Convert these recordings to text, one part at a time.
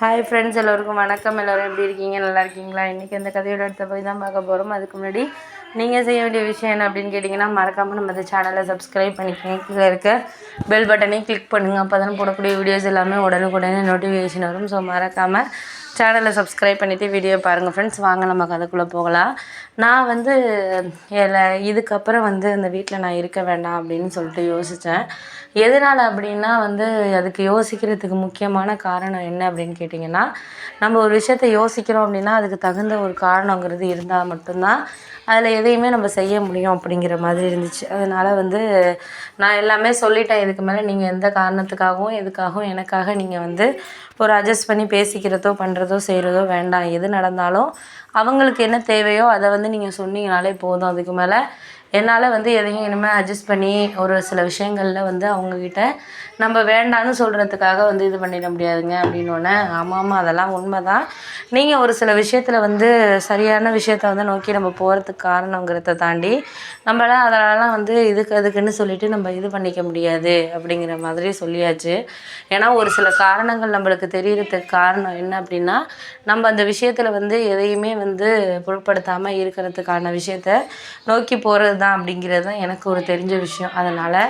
Hi friends எல்லோருக்கும் வணக்கம். எல்லோரும் எப்படி இருக்கீங்க? நல்லா இருக்கீங்களா? இன்றைக்கி அந்த கதையோட அடுத்த போய் தான் பார்க்க போகிறோம் அதுக்கு முன்னாடி நீங்கள் செய்ய வேண்டிய விஷயம் என்ன அப்படின்னு கேட்டிங்கன்னா மறக்காமல் நம்ம இந்த சேனலை சப்ஸ்கிரைப் பண்ணிக்கோங்க. கீழே இருக்க பெல் பட்டனையும் கிளிக் பண்ணுங்கள் அப்போ தானே போடக்கூடிய வீடியோஸ் எல்லாமே உடனுக்குடனே நோட்டிஃபிகேஷன் வரும். ஸோ மறக்காமல் சேனலை சப்ஸ்கிரைப் பண்ணிவிட்டு வீடியோ பாருங்கள் ஃப்ரெண்ட்ஸ் வாங்க நம்ம கதைக்குள்ளே போகலாம். நான் வந்து இல்லை இதுக்கப்புறம் வந்து அந்த வீட்டில் நான் இருக்க வேண்டாம் அப்படின்னு சொல்லிட்டு யோசித்தேன் எதனால் அப்படின்னா வந்து அதுக்கு யோசிக்கிறதுக்கு முக்கியமான காரணம் என்ன அப்படின்னு கேட்டிங்கன்னா நம்ம ஒரு விஷயத்த யோசிக்கிறோம் அப்படின்னா அதுக்கு தகுந்த ஒரு காரணங்கிறது இருந்தால் மட்டும்தான் அதில் எதையுமே நம்ம செய்ய முடியும் அப்படிங்கிற மாதிரி இருந்துச்சு. அதனால் வந்து நான் எல்லாமே சொல்லிட்டேன். இதுக்கு மேலே நீங்கள் எந்த காரணத்துக்காகவும் எதுக்காகவும் எனக்காக நீங்கள் வந்து ஒரு அட்ஜஸ்ட் பண்ணி பேசிக்கிறதோ பண்ணுறதோ செய்கிறதோ வேண்டாம். எது நடந்தாலும் அவங்களுக்கு என்ன தேவையோ அதை வந்து நீங்கள் சொன்னீங்கனாலே போதும். அதுக்கு மேலே என்னால் வந்து எதையும் இனிமேல் அட்ஜஸ்ட் பண்ணி ஒரு சில விஷயங்களில் வந்து அவங்கக்கிட்ட நம்ம வேண்டான்னு சொல்கிறதுக்காக வந்து இது பண்ணிட முடியாதுங்க அப்படின்னோடனே ஆமாம் ஆமாம் அதெல்லாம் உண்மை தான் நீங்கள் ஒரு சில விஷயத்தில் வந்து சரியான விஷயத்த வந்து நோக்கி நம்ம போகிறதுக்கு காரணங்கிறத தாண்டி நம்மளாம் அதெல்லாம் வந்து இதுக்கு அதுக்குன்னு சொல்லிவிட்டு நம்ம இது பண்ணிக்க முடியாது அப்படிங்கிற மாதிரி சொல்லியாச்சு. ஏன்னா ஒரு சில காரணங்கள் நம்மளுக்கு தெரியறதுக்கு காரணம் என்ன அப்படின்னா நம்ம அந்த விஷயத்தில் வந்து எதையுமே வந்து பொருட்படுத்தாமல் இருக்கிறதுக்கான விஷயத்த நோக்கி போகிறது தான் அப்படிங்கிறது தான் எனக்கு ஒரு தெரிஞ்ச விஷயம். அதனால்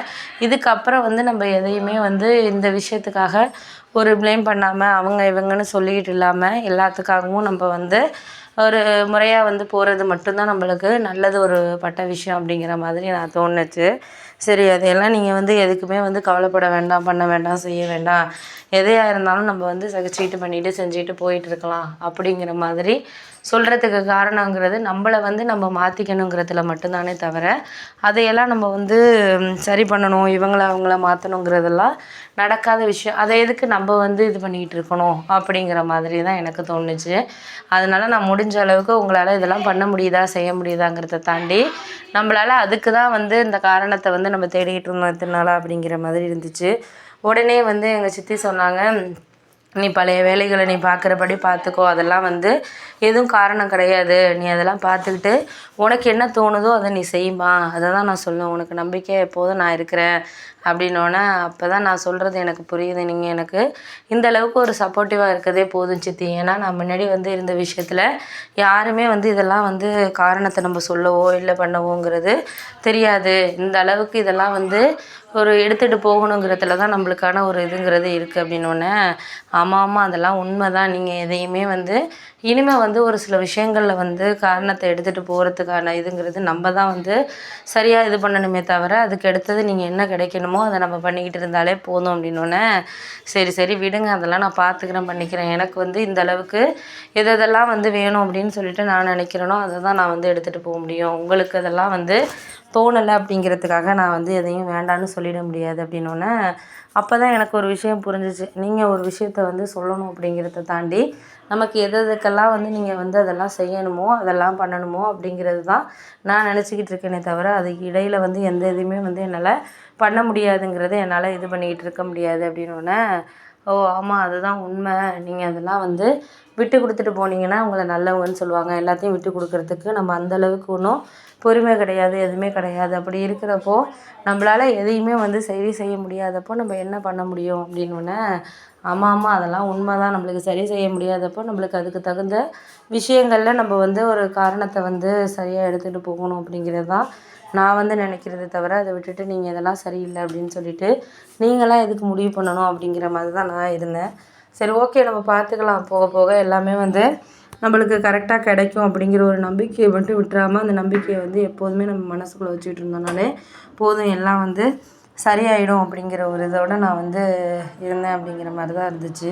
இதுக்கப்புறம் வந்து நம்ம எதையுமே வந்து இந்த விஷயத்துக்காக ஒரு ப்ளேம் பண்ணாமல் அவங்க இவங்கன்னு சொல்லிக்கிட்டு இல்லாமல் எல்லாத்துக்காகவும் நம்ம வந்து ஒரு முறையாக வந்து போகிறது மட்டும்தான் நம்மளுக்கு நல்லது ஒரு பட்ட விஷயம் அப்படிங்கிற மாதிரி நான் தோணுச்சு. சரி அதையெல்லாம் நீங்கள் வந்து எதுக்குமே வந்து கவலைப்பட வேண்டாம் பண்ண வேண்டாம் செய்ய வேண்டாம். எதையாக இருந்தாலும் நம்ம வந்து சகிச்சுக்கிட்டு பண்ணிட்டு செஞ்சுட்டு போயிட்டு இருக்கலாம் அப்படிங்கிற மாதிரி சொல்கிறதுக்கு காரணங்கிறது நம்மளை வந்து நம்ம மாற்றிக்கணுங்கிறதுல மட்டும்தானே தவிர அதையெல்லாம் நம்ம வந்து சரி பண்ணணும் இவங்கள அவங்கள மாற்றணுங்கிறதெல்லாம் நடக்காத விஷயம். அதை எதுக்கு நம்ம வந்து இது பண்ணிக்கிட்டு இருக்கணும் அப்படிங்கிற மாதிரி தான் எனக்கு தோணுச்சு. அதனால் நான் முடிஞ்ச அளவுக்கு உங்களால் இதெல்லாம் பண்ண முடியுதா செய்ய முடியுதாங்கிறத தாண்டி நம்மளால் அதுக்கு தான் வந்து இந்த காரணத்தை வந்து நம்ம தேடிக்கிட்டு இருந்தோம் இத்தனை நாளாக அப்படிங்கிற மாதிரி இருந்துச்சு. உடனே வந்து எங்கள் சித்தி சொன்னாங்க நீ பழைய வேலைகளை நீ பார்க்குறபடி பார்த்துக்கோ. அதெல்லாம் வந்து எதுவும் காரணம் கிடையாது. நீ அதெல்லாம் பார்த்துக்கிட்டு உனக்கு என்ன தோணுதோ அதை நீ செய்யுமா. அதை தான் நான் சொல்லுவேன். உனக்கு நம்பிக்கை எப்போதும் நான் இருக்கிறேன் அப்படின்னோடனே அப்போ தான் நான் சொல்கிறது எனக்கு புரியுது. நீங்கள் எனக்கு இந்த அளவுக்கு ஒரு சப்போர்ட்டிவாக இருக்கதே போதும் சித்தி. ஏன்னா நான் முன்னாடி வந்து இருந்த விஷயத்தில் யாருமே வந்து இதெல்லாம் வந்து காரணத்தை நம்ம சொல்லவோ இல்லை பண்ணவோங்கிறது தெரியாது. இந்த அளவுக்கு இதெல்லாம் வந்து ஒரு எடுத்துகிட்டு போகணுங்கிறதுல தான் நம்மளுக்கான ஒரு இதுங்கிறது இருக்குது அப்படின்னோடனே ஆமாம் ஆமாம் அதெல்லாம் உண்மை தான் நீங்கள் எதையுமே வந்து இனிமேல் வந்து ஒரு சில விஷயங்களில் வந்து காரணத்தை எடுத்துகிட்டு போகிறதுக்கான இதுங்கிறது நம்ம தான் வந்து சரியாக இது பண்ணணுமே தவிர அதுக்கு அடுத்தது நீங்கள் என்ன கிடைக்கணுமோ அதை நம்ம பண்ணிக்கிட்டு இருந்தாலே போதும் அப்படின்னோடனே சரி சரி விடுங்க அதெல்லாம் நான் பார்த்துக்கிறேன் பண்ணிக்கிறேன். எனக்கு வந்து இந்த அளவுக்கு எது எதெல்லாம் வந்து வேணும் அப்படின்னு சொல்லிட்டு நான் நினைக்கிறேனோ அதை தான் நான் வந்து எடுத்துகிட்டு போக முடியும். உங்களுக்கு அதெல்லாம் வந்து தோணலை அப்படிங்கிறதுக்காக நான் வந்து எதையும் வேண்டான்னு சொல்லிட முடியாது அப்படின்னோடனே அப்போ தான் எனக்கு ஒரு விஷயம் புரிஞ்சிச்சு. நீங்கள் ஒரு விஷயத்த வந்து சொல்லணும் அப்படிங்கிறத தாண்டி நமக்கு எது எதுக்கெல்லாம் வந்து நீங்கள் வந்து அதெல்லாம் செய்யணுமோ அதெல்லாம் பண்ணணுமோ அப்படிங்கிறது தான் நான் நினச்சிக்கிட்டு இருக்கேனே தவிர அதுக்கு இடையில் வந்து எந்த இதுவுமே வந்து என்னால் பண்ண முடியாதுங்கிறத என்னால் இது பண்ணிக்கிட்டு இருக்க முடியாது அப்படின்னோடனே ஓ ஆமாம் அதுதான் உண்மை. நீங்கள் அதெல்லாம் வந்து விட்டு கொடுத்துட்டு போனீங்கன்னா உங்களை நல்லவங்கன்னு சொல்லுவாங்க. எல்லாத்தையும் விட்டு கொடுக்குறதுக்கு நம்ம அந்தளவுக்கு ஒன்றும் பொறுமை கிடையாது எதுவுமே கிடையாது. அப்படி இருக்கிறப்போ நம்மளால் எதையுமே வந்து சரி செய்ய முடியாதப்போ நம்ம என்ன பண்ண முடியும் அப்படின்னோடனே ஆமாம் ஆமாம் அதெல்லாம் உண்மை தான் நம்மளுக்கு சரி செய்ய முடியாதப்போ நம்மளுக்கு அதுக்கு தகுந்த விஷயங்களில் நம்ம வந்து ஒரு காரணத்தை வந்து சரியாக எடுத்துகிட்டு போகணும் அப்படிங்கிறது தான் நான் வந்து நினைக்கிறத தவிர அதை விட்டுட்டு நீங்கள் இதெல்லாம் சரியில்லை அப்படின்னு சொல்லிட்டு நீங்களாம் எதுக்கு முடிவு பண்ணணும் அப்படிங்கிற மாதிரி தான் நான் இருந்தேன். சரி ஓகே நம்ம பார்த்துக்கலாம். போக போக எல்லாமே வந்து நம்மளுக்கு கரெக்டாக கிடைக்கும் அப்படிங்கிற ஒரு நம்பிக்கையை மட்டும் விட்டுறாமல் அந்த நம்பிக்கையை வந்து எப்போதுமே நம்ம மனசுக்குள்ளே வச்சுக்கிட்டு இருந்தோம்னாலே போதும் எல்லாம் வந்து சரியாயிடும் அப்படிங்கிற ஒரு இதோட நான் வந்து இருந்தேன் அப்படிங்கிற மாதிரி தான் இருந்துச்சு.